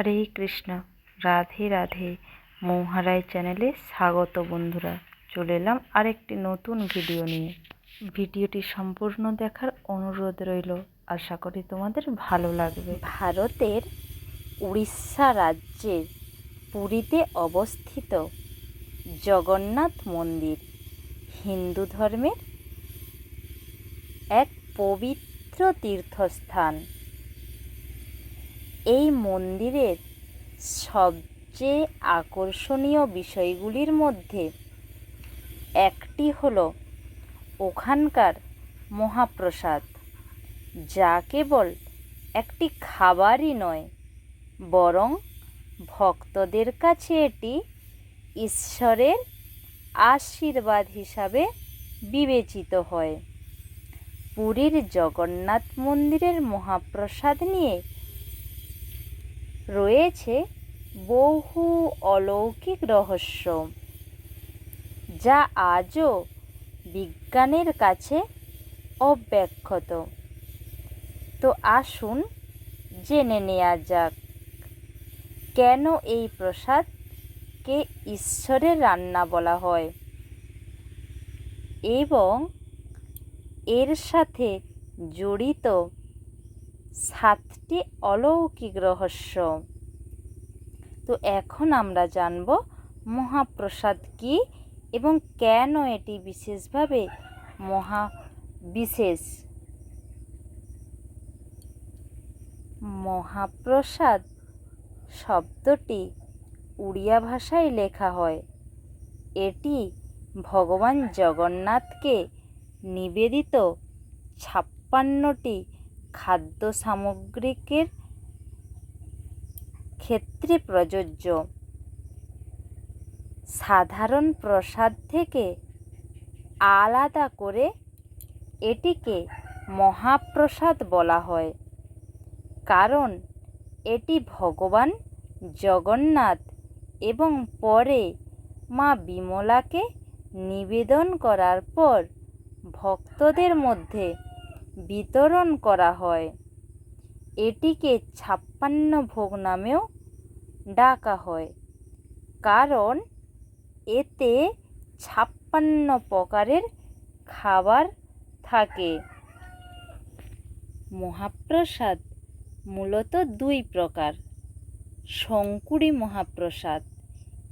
হরে কৃষ্ণ। রাধে রাধে। মৌহারায় চ্যানেলে স্বাগত বন্ধুরা। চলে এলাম আরেকটি নতুন ভিডিও নিয়ে। ভিডিওটি সম্পূর্ণ দেখার অনুরোধ রইল। আশা করি তোমাদের ভালো লাগবে। ভারতের উড়িষ্যা রাজ্যের পুরীতে অবস্থিত জগন্নাথ মন্দির হিন্দু ধর্মের এক পবিত্র তীর্থস্থান। এই মন্দিরের সবচেয়ে আকর্ষণীয় বিষয়গুলির মধ্যে একটি হল ওখানকার মহাপ্রসাদ, যা কেবল একটি খাবারই নয়, বরং ভক্তদের কাছে এটি ঈশ্বরের আশীর্বাদ হিসাবে বিবেচিত হয়। পুরীর জগন্নাথ মন্দিরের মহাপ্রসাদ নিয়ে রয়েছে বহু অলৌকিক রহস্য, যা আজও বিজ্ঞানের কাছে অব্যাখ্যত তো আসুন জেনে নেওয়া যাক, কেন এই প্রসাদকে ঈশ্বরের রান্না বলা হয় এবং এর সাথে জড়িত সাতটি অলৌকিক রহস্য। তো এখন আমরা জানব মহাপ্রসাদ কি এবং কেন এটি বিশেষভাবে মহা বিশেষ মহাপ্রসাদ শব্দটি উড়িয়া ভাষায় লেখা হয়। এটি ভগবান জগন্নাথকে নিবেদিত ছাপ্পান্নটি খাদ্য সামগ্রিকের ক্ষেত্রে প্রযোজ্য। সাধারণ প্রসাদ থেকে আলাদা করে এটিকে মহাপ্রসাদ বলা হয়। কারণ এটি ভগবান জগন্নাথ এবং পরে মা বিমলাকে নিবেদন করার পর ভক্তদের মধ্যে বিতরণ করা হয়। এটিকে ছাপ্পান্ন ভোগ নামেও ডাকা হয়। কারণ এতে ছাপ্পান্ন প্রকারের খাবার থাকে। মহাপ্রসাদ মূলত দুই প্রকার। শঙ্কুড়ি মহাপ্রসাদ,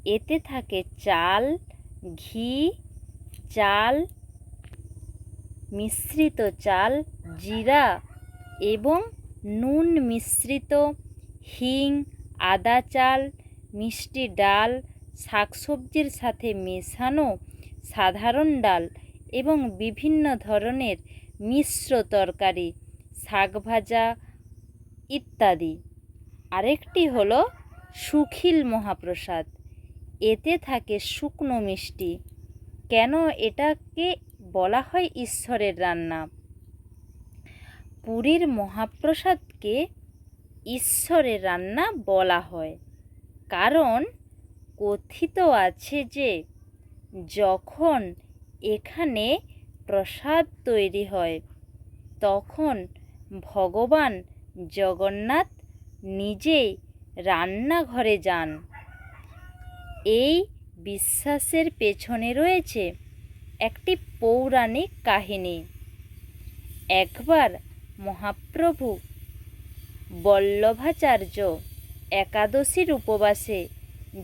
এতে থাকে চাল, ঘি, চাল মিশ্রিত চাল, জিরা এবং নুন মিশ্রিত, হিং, আদা চাল, মিষ্টি ডাল, শাকসবজির সাথে মেশানো সাধারণ ডাল এবং বিভিন্ন ধরনের মিশ্র তরকারি, শাক ভাজা ইত্যাদি। আরেকটি হল সুখিল মহাপ্রসাদ। এতে থাকে শুকনো মিষ্টি। কেন এটাকে বলা হয় ঈশ্বরের রান্না। পুরীর মহাপ্রসাদকে ঈশ্বরের রান্না বলা হয়। কারণ কথিত আছে যে, যখন এখানে প্রসাদ তৈরি হয়, তখন ভগবান জগন্নাথ নিজেই রান্নাঘরে যান। এই বিশ্বাসের পেছনে রয়েছে একটি পৌরাণিক কাহিনী। একবার মহাপ্রভু বল্লভাচার্য একাদশীর উপবাসে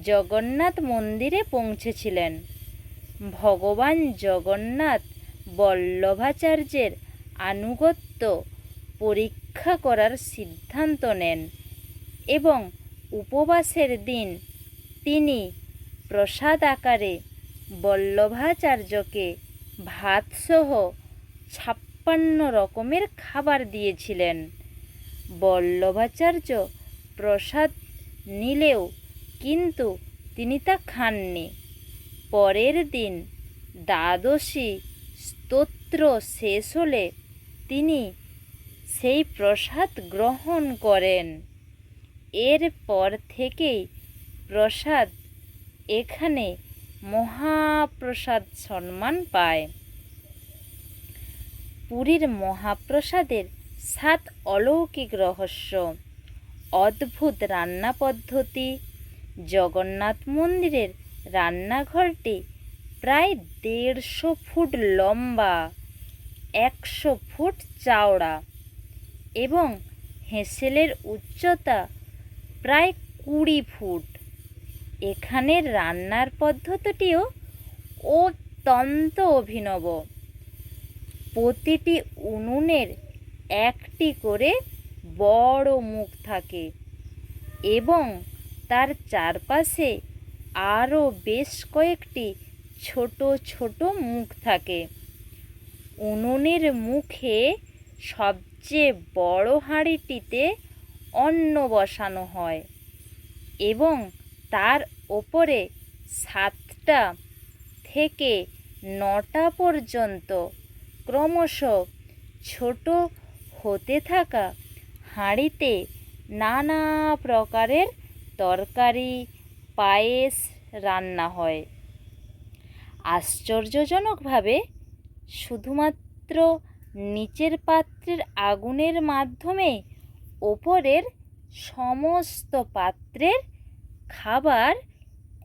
জগন্নাথ মন্দিরে পৌঁছেছিলেন। ভগবান জগন্নাথ বল্লভাচার্যের আনুগত্য পরীক্ষা করার সিদ্ধান্ত নেন এবং উপবাসের দিন তিনি প্রসাদ আকারে বল্লভাচার্যকে ভাতসহ ছাপ্পান্ন রকমের খাবার দিয়েছিলেন। বল্লভাচার্য প্রসাদ নিলেও কিন্তু তিনি তা খাননি। পরের দিন দ্বাদশী স্তোত্র শেষ হলে তিনি সেই প্রসাদ গ্রহণ করেন। এরপর থেকেই প্রসাদ এখানে মহাপ্রসাদ সম্মান পায়। পুরীর মহাপ্রসাদের সাত অলৌকিক রহস্য, অদ্ভুত রান্না পদ্ধতি, জগন্নাথ মন্দিরের রান্নাঘরটি প্রায় দেড়শো ফুট লম্বা, একশো ফুট চওড়া এবং হেঁসেলের উচ্চতা প্রায় কুড়ি ফুট। এখানের রান্নার পদ্ধতিটিও অত্যন্ত অভিনব। প্রতিটি উনুনের একটি করে বড় মুখ থাকে এবং তার চারপাশে আরও বেশ কয়েকটি ছোট ছোট মুখ থাকে। উনুনের মুখে সবচেয়ে বড় হাঁড়িটিতে অন্ন বসানো হয় এবং তার ওপরে সাতটা থেকে নটা পর্যন্ত ক্রমশ ছোট হতে থাকা হাঁড়িতে নানা প্রকারের তরকারি, পায়েস রান্না হয়। আশ্চর্যজনকভাবে শুধুমাত্র নিচের পাত্রের আগুনের মাধ্যমে ওপরের সমস্ত পাত্রের খাবার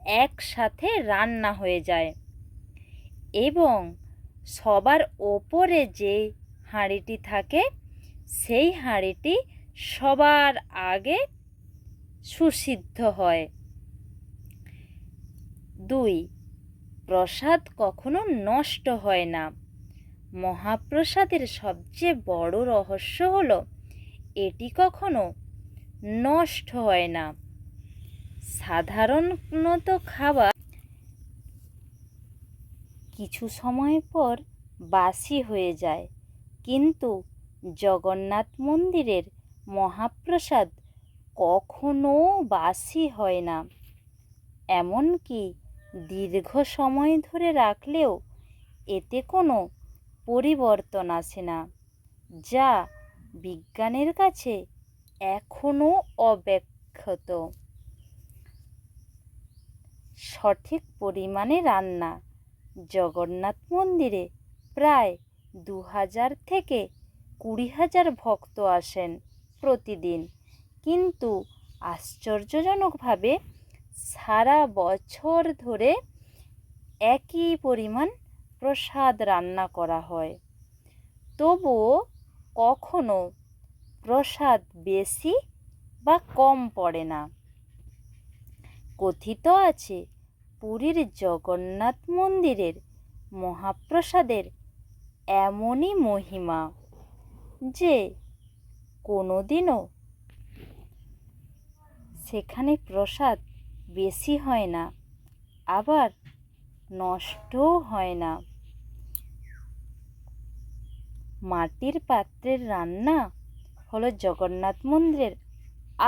একসাথে রান্না হয়ে যায় এবং সবার ওপরে যে হাঁড়িটি থাকে, সেই হাঁড়িটি সবার আগে সুসিদ্ধ হয়। দুই, প্রসাদ কখনো নষ্ট হয় না। মহাপ্রসাদের সবচেয়ে বড় রহস্য হলো, এটি কখনো নষ্ট হয় না। সাধারণত খাবার কিছু সময় পর বাসি হয়ে যায়। কিন্তু জগন্নাথ মন্দিরের মহাপ্রসাদ কখনো বাসি হয় না। এমনকি দীর্ঘ সময় ধরে রাখলেও এতে কোনো পরিবর্তন আসে না, যা বিজ্ঞানের কাছে এখনও অব্যাখ্যাত সঠিক পরিমাণে রান্না। জগন্নাথ মন্দিরে প্রায় দু হাজার থেকে কুড়ি হাজার ভক্ত আসেন প্রতিদিন। কিন্তু আশ্চর্যজনকভাবে সারা বছর ধরে একই পরিমাণ প্রসাদ রান্না করা হয়। তবুও কখনো প্রসাদ বেশি বা কম পড়ে না। কথিত আছে পুরীর জগন্নাথ মন্দিরের মহাপ্রসাদের এমনই মহিমা যে কোনোদিনও সেখানে প্রসাদ বেশি হয় না, আবার নষ্টও হয় না। মাটির পাত্রের রান্না হলো জগন্নাথ মন্দিরের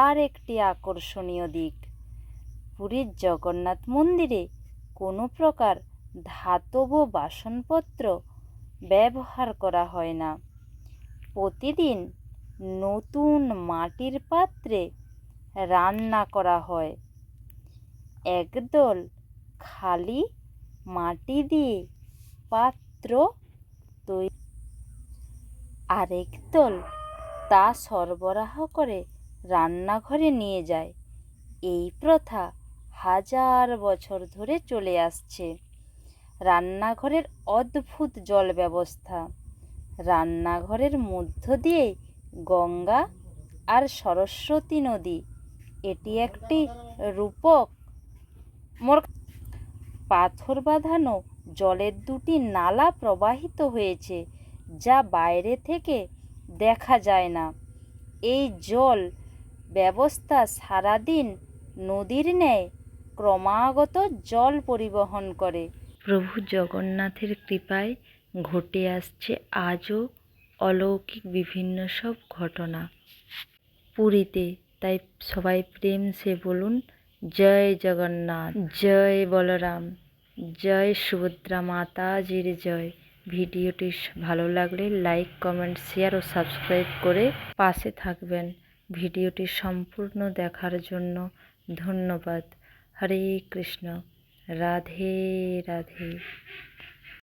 আর একটি আকর্ষণীয় দিক। পুরীর জগন্নাথ মন্দিরে কোনো প্রকার ধাতব বাসনপত্র ব্যবহার করা হয় না। প্রতিদিন নতুন মাটির পাত্রে রান্না করা হয়। একদল খালি মাটি দিয়ে পাত্র তৈরি আরেক দল তা সরবরাহ করে রান্নাঘরে নিয়ে যায়। এই প্রথা হাজার বছর ধরে চলে আসছে। রান্নাঘরের অদ্ভুত জল ব্যবস্থা। রান্নাঘরের মধ্য দিয়ে গঙ্গা আর সরস্বতী নদী। এটি একটি রূপক। মোর পাথর বাঁধানো জলের দুটি নালা প্রবাহিত হয়েছে, যা বাইরে থেকে দেখা যায় না। এই জল ব্যবস্থা সারাদিন নদীর ন্যায় ক্রমাগত জল পরিবহন করে। প্রভু জগন্নাথের কৃপায় ঘটে আসছে আজও অলৌকিক বিভিন্ন সব ঘটনা। পুরীতে তাই সবাই প্রেম সে বলুন, জয় জগন্নাথ, জয় বলরাম, জয় সুভদ্রা মাতাজির জয়। ভিডিওটি ভালো লাগলে লাইক, কমেন্ট, শেয়ার ও সাবস্ক্রাইব করে পাশে থাকবেন। ভিডিওটি সম্পূর্ণ দেখার জন্য ধন্যবাদ। হরে কৃষ্ণ। রাধে রাধে।